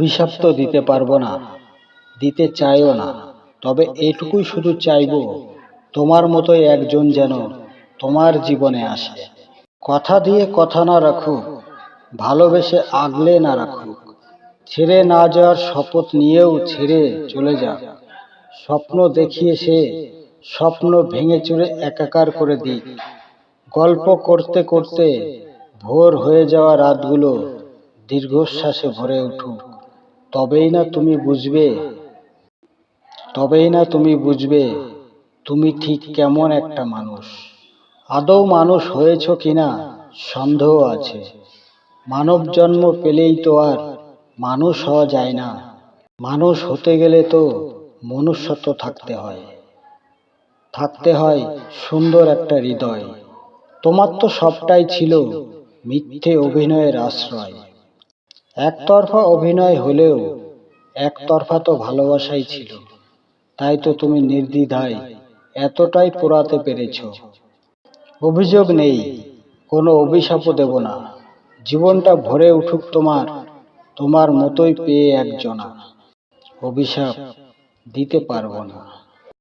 অভিশাপ তো দিতে পারব না। দিতে চাইও না। তবে এটুকুই শুধু চাইব, তোমার মতোই একজন যেন তোমার জীবনে আসে। কথা দিয়ে কথা না রাখুক, ভালোবেসে আগলে না রাখুক। ছেড়ে না যাওয়ার শপথ নিয়েও ছেড়ে চলে যাক। স্বপ্ন দেখিয়ে সে স্বপ্ন ভেঙে চুরে একাকার করে দিক। গল্প করতে করতে ভোর হয়ে যাওয়া রাতগুলো দীর্ঘশ্বাসে ভরে উঠুক। তবেই না তুমি বুঝবে। তবেই না তুমি বুঝবে। তুমি ঠিক কেমন একটা মানুষ। আদৌ মানুষ হয়েছ কিনা সন্দেহ আছে। মানব জন্ম পেলেই তো আর মানুষ হওয়া যায় না। মানুষ হতে গেলে তো মনুষ্যত্ব থাকতে হয়। থাকতে হয় সুন্দর একটা হৃদয়। তোমার তো সবটাই ছিল মিথ্যে অভিনয়ের আশ্রয়। একতরফা অভিনয় হলেও একতরফা তো ভালোবাসাই ছিল। তাই তো তুমি নির্দ্বিধায় এতটাই পোড়াতে পেরেছ। অভিযোগ নেই, কোনো অভিশাপও দেব না। জীবনটা ভরে উঠুক তোমার তোমার মতোই পেয়ে একজনা। অভিশাপ দিতে পারব না।